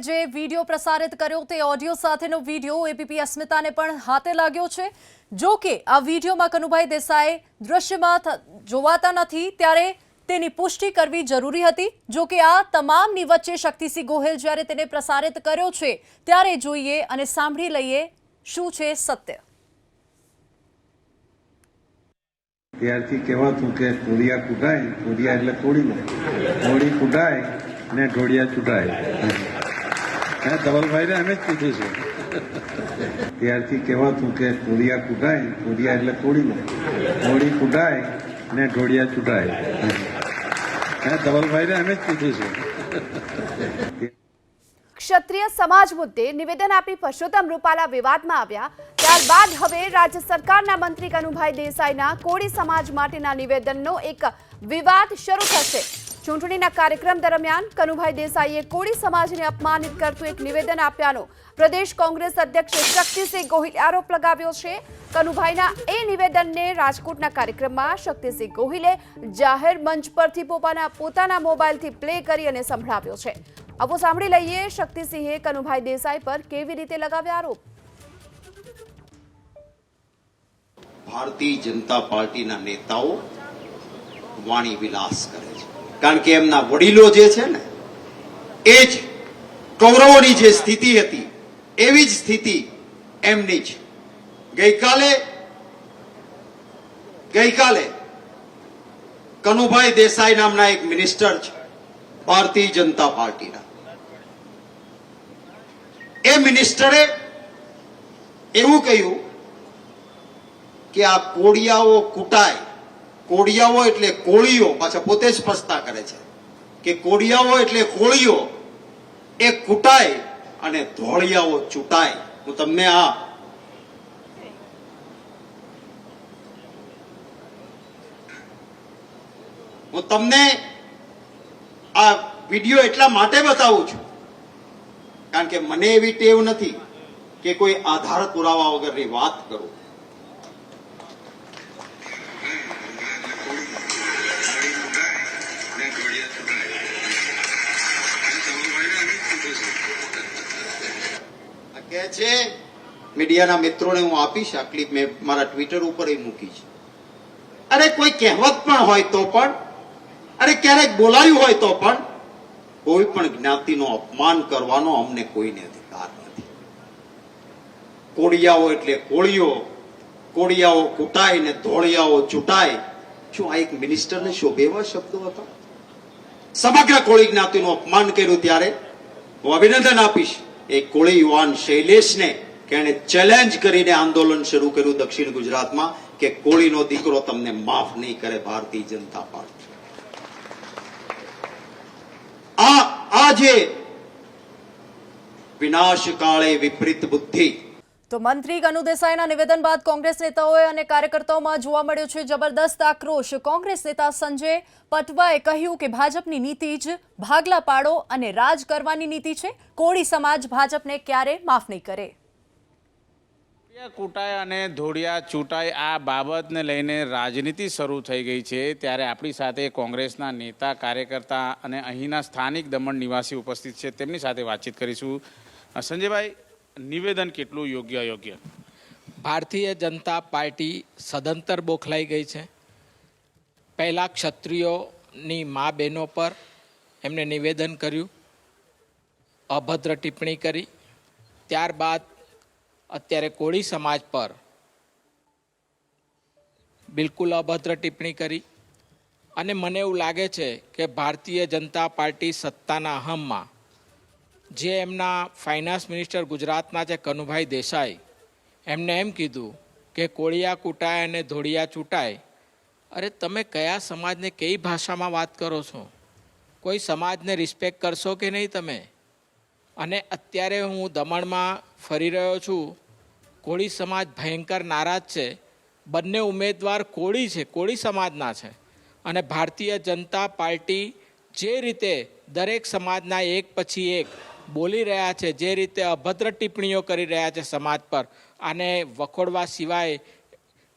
જે વીડિયો પ્રસારિત કર્યો તે ઓડિયો સાથેનો વીડિયો એબીપી અસ્મિતાને પણ હાથે લાગ્યો છે. જો કે આ વિડીયોમાં કનુભાઈ દેસાઈ દૃશ્યમાં જોવાતા નથી ત્યારે તેની પુષ્ટિ કરવી જરૂરી હતી. જો કે આ તમામની વચ્ચે શક્તિસિંહ ગોહિલ જ્યારે તેને પ્રસારિત કર્યો છે ત્યારે જોઈએ અને સાંભળી લઈએ શું છે સત્ય. ત્યારથી કહેવાતું કે કોડિયા કૂટાય કોડિયા એટલે કોડી કોળી કૂટાય ને ઢોળિયા ચૂંટાય. હે ધવલભાઈને અમે જ કીધું છે. ત્યારથી કહેવાતું કે કોડિયા કૂટાય કોડિયા એટલે કોડી કોડી કૂટાય ને ઢોળિયા ચૂંટાય. હે ધવલભાઈને અમે જ કીધું છે. ક્ષત્રિય સમાજ મુદ્દે નિવેદન આપી પરસોત્તમ રૂપાલા વિવાદમાં આવ્યા. ત્યારબાદ હવે રાજ્ય સરકારના મંત્રી કનુભાઈ દેસાઈના કોળી સમાજ માટેના નિવેદનનો એક વિવાદ શરૂ થશે. ચૂંટણીના કાર્યક્રમ દરમિયાન કનુભાઈ દેસાઈએ કોળી સમાજને અપમાનિત કરતું એક નિવેદન આપ્યાનો. પ્રદેશ કોંગ્રેસ અધ્યક્ષ શક્તિસિંહ ગોહિલે આરોપ લગાવ્યો છે. કનુભાઈના એ નિવેદનને રાજકોટના કાર્યક્રમમાં શક્તિસિંહ ગોહિલે જાહેર મંચ પરથી પોતાના પોતાના મોબાઈલથી પ્લે કરી અને સંભળાવ્યો છે. આવો સાંભળી લઈએ શક્તિસિંહે કનુભાઈ દેસાઈ પર કેવી રીતે લગાવ્યા આરોપ. ભારતીય જનતા પાર્ટીના નેતાઓ વાણી વિલાસ કરે છે. કારણ કે એમના વડીલો જે છે ને, એ જ કૌરવોની જે સ્થિતિ હતી, એવી જ સ્થિતિ એમની જ ગઈકાલે ગઈકાલે કનુભાઈ દેસાઈ નામના એક મિનિસ્ટર છે, ભારતીય જનતા પાર્ટીના. એ મિનિસ્ટરે એવું કહ્યું કે આ કોડિયાઓ કૂટાય કોળિયાઓ એટલે કોળીઓ પાછા પોતે જ પસ્તા કરે છે કે કોડિયાઓ એટલે કોળીઓ એ કૂટાય અને ધોળિયાઓ ચૂંટાય. હું તમને આ હું તમને આ વીડિયો એટલા માટે બતાવું છું, કારણ કે મને એવી ટેવ નથી કે કોઈ આધાર પુરાવા વગરની વાત કરું. છે, મીડિયાના મિત્રોને હું આપીશ. આ ક્લિપ મેં મારા ટ્વિટર ઉપર મૂકી છે. અરે કોઈ કહેવત પણ હોય તો પણ, અરે ક્યારેક બોલાયું હોય તો પણ, કોઈ પણ જ્ઞાતિનો અપમાન કરવાનો અમને કોઈને અધિકાર નથી. કોળિયાઓ એટલે કોળીઓ, કોળિયાઓ કૂટાય ને ધોળિયાઓ ચૂંટાય. શું આ એક મિનિસ્ટરને શોભે એવા શબ્દો હતા? સમગ્ર કોળી જ્ઞાતિનું અપમાન કર્યું ત્યારે. હું અભિનંદન આપીશ. એ કોળી યુવાન શૈલેષને કે ચેલેન્જ કરીને આંદોલન શરૂ કર્યું દક્ષિણ ગુજરાતમાં કે કોળીનો દીકરો તમને માફ નહીં કરે ભારતીય જનતા પાર્ટી. આ આ જે વિનાશ કાળે વિપરીત બુદ્ધિ તો મંત્રી કનુ દેસાઈના નિવેદન બાદ કોંગ્રેસ નેતાઓએ અને કાર્યકર્તાઓમાં જોવા મળ્યો છે જબરદસ્ત આક્રોશ. કોંગ્રેસ નેતા સંજય પટવાએ કહ્યું કે ભાજપની નીતિ જ ભાગલા પાડો અને રાજ કરવાની નીતિ છે. કોળી સમાજ ભાજપને ક્યારે માફ નહીં કરે. કૂટાય અને ધોળિયા ચૂંટાય આ બાબતને લઈને રાજનીતિ શરૂ થઈ ગઈ છે. ત્યારે આપણી સાથે કોંગ્રેસના નેતા, કાર્યકર્તા અને અહીંના સ્થાનિક દમણ નિવાસી ઉપસ્થિત છે. તેમની સાથે વાતચીત કરીશું. સંજયભાઈ નિવેદન કેટલું યોગ્ય યોગ્ય ભારતીય જનતા પાર્ટી સદંતર બોખલાઈ ગઈ છે. પહેલાં ક્ષત્રિયોની મા બહેનો પર એમને નિવેદન કર્યું, અભદ્ર ટિપ્પણી કરી. ત્યારબાદ અત્યારે કોળી સમાજ પર બિલકુલ અભદ્ર ટિપ્પણી કરી. અને મને એવું લાગે છે કે ભારતીય જનતા પાર્ટી સત્તાના અહમમાં જે એમના ફાઇનાન્સ મિનિસ્ટર ગુજરાતના છે, કનુભાઈ દેસાઈ, એમને એમ કીધું કે કોળિયા કૂટાય અને ધોળિયા ચૂંટાય. અરે તમે કયા સમાજને કઈ ભાષામાં વાત કરો છો? કોઈ સમાજને રિસ્પેક્ટ કરશો કે નહીં તમે? અને અત્યારે હું દમણમાં ફરી રહ્યો છું. કોળી સમાજ ભયંકર નારાજ છે. બંને ઉમેદવાર કોળી છે, કોળી સમાજના છે. અને ભારતીય જનતા પાર્ટી જે રીતે દરેક સમાજના એક પછી એક બોલી રહ્યા છે, જે રીતે અભદ્ર ટિપ્પણીઓ કરી રહ્યા છે સમાજ પર. આને વખોડવા સિવાય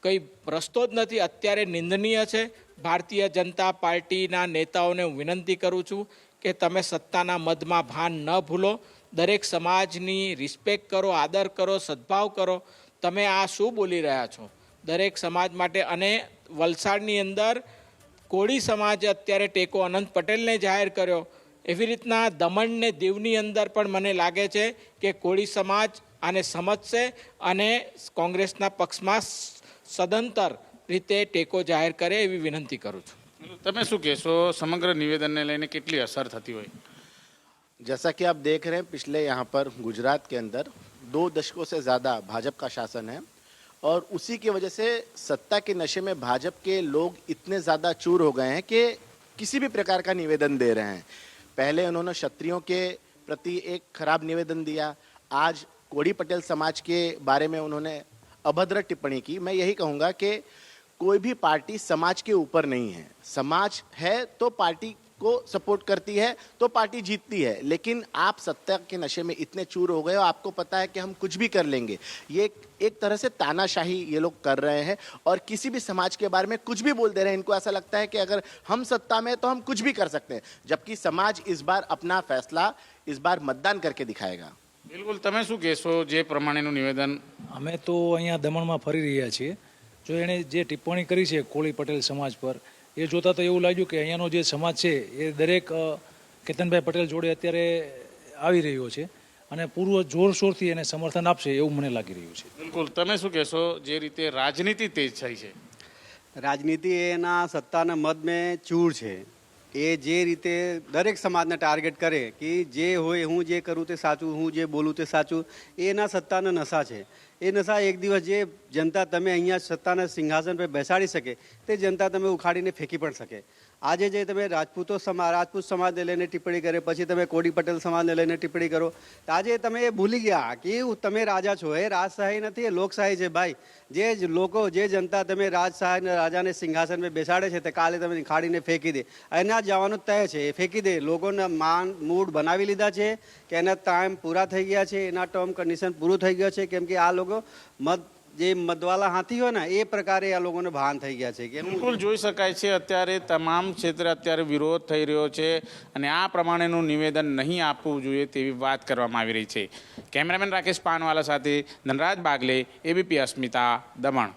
કંઈ રસ્તો જ નથી. અત્યારે નિંદનીય છે. ભારતીય જનતા પાર્ટીના નેતાઓને હું વિનંતી કરું છું કે તમે સત્તાના મદમાં ભાન ન ભૂલો. દરેક સમાજની રિસ્પેક્ટ કરો, આદર કરો, સદભાવ કરો. તમે આ શું બોલી રહ્યા છો? દરેક સમાજ માટે અને વલસાડની અંદર કોળી સમાજે અત્યારે ટેકો અનંત પટેલને જાહેર કર્યો. એવી રીતના દમણ ને દીવની અંદર પણ મને લાગે છે કે કોળી સમાજ આને સમજશે અને કોંગ્રેસના પક્ષમાં સ- સદંતર રીતે ટેકો જાહેર કરે એવી વિનંતી કરું છું તમે શું કહેશો સમગ્ર નિવેદનને લઈને કેટલી અસર થતી હોય जैसा कि आप देख रहे हैं पिछले यहाँ पर गुजरात के अंदर दो दशकों से ज़्यादा भाजपा का शासन है और उसी की वजह से सत्ता के नशे में भाजपा के लोग इतने ज़्यादा चूर हो गए हैं कि किसी भी प्रकार का निवेदन दे रहे हैं पहले उन्होंने क्षत्रियों के प्रति एक खराब निवेदन दिया। आज कोड़ी पटेल समाज के बारे में उन्होंने अभद्र टिप्पणी की। मैं यही कहूँगा कि कोई भी पार्टी समाज के ऊपर नहीं है। समाज है तो पार्टी को सपोर्ट करती है तो पार्टी जीतती है लेकिन आप सत्ता के नशे में इतने चूर हो गए हो आपको पता है कि हम कुछ भी कर लेंगे ये एक, एक तरह से तानाशाही ये लोग कर रहे हैं और किसी भी समाज के बारे में कुछ भी बोल दे रहे हैं इनको ऐसा लगता है कि अगर हम सत्ता में हैं तो हम कुछ भी कर सकते हैं जबकि समाज इस बार अपना फैसला इस बार मतदान करके दिखाएगा બિલકુલ તમે શું કહેશો જે પ્રમાણેનું નિવેદન અમે તો અહીંયા દમણમાં ફરી રહ્યા છીએ જો એણે જે ટિપ્પણી કરી છે કોળી પટેલ સમાજ પર એ જોતાં તો એવું લાગ્યું કે અહીંયાનો જે સમાજ છે એ દરેક કેતનભાઈ પટેલ જોડે અત્યારે આવી રહ્યો છે અને પૂર્વ જોરશોરથી એને સમર્થન આપશે એવું મને લાગી રહ્યું છે. બિલકુલ. તમે શું કહેશો જે રીતે રાજનીતિ તેજ થઈ છે? રાજનીતિ એના સત્તાના મત મેં ચૂર છે. એ જે રીતે દરેક સમાજને ટાર્ગેટ કરે કે જે હોય હું જે કરું તે સાચું હું જે બોલું તે સાચું એ એના સત્તાના નશા છે. એ નશા એક દિવસ જે જનતા તમે અહીંયા સત્તાના સિંહાસન પર બેસાડી શકે, તે જનતા તમે ઉખાડીને ફેંકી પણ શકે. આજે જે તમે રાજપૂતો સમા, રાજપૂત સમાજને લઈને ટિપ્પણી કરે, પછી તમે કોડી પટેલ સમાજને લઈને ટિપ્પણી કરો આજે તમે એ ભૂલી ગયા કે તમે રાજા છો. એ રાજશાહી નથી, એ લોકશાહી છે ભાઈ. જે જ લોકો, જે જનતા તમે રાજશાહી રાજાને સિંહાસન પર બેસાડે છે, તે કાલે તમે ખાડીને ફેંકી દે. એના જવાનું તય છે, એ ફેંકી દે. લોકોના માન, મૂડ બનાવી લીધા છે કે એના ટાઈમ પૂરા થઈ ગયા છે, એના ટર્મ કન્ડિશન પૂરું થઈ ગયો છે, કેમ કે આ લોકો મત જે મદવાલા હાથી હોય ને એ પ્રકારે આ લોકોને ભાન થઈ ગયા છે કે બિલકુલ જોઈ શકાય છે અત્યારે તમામ ક્ષેત્રે અત્યારે વિરોધ થઈ રહ્યો છે અને આ પ્રમાણેનું નિવેદન નહીં આપવું જોઈએ તેવી વાત કરવામાં આવી રહી છે કેમેરામેન રાકેશ પાનવાલા સાથે ધનરાજ બાગલે એબીપી અસ્મિતા દમણ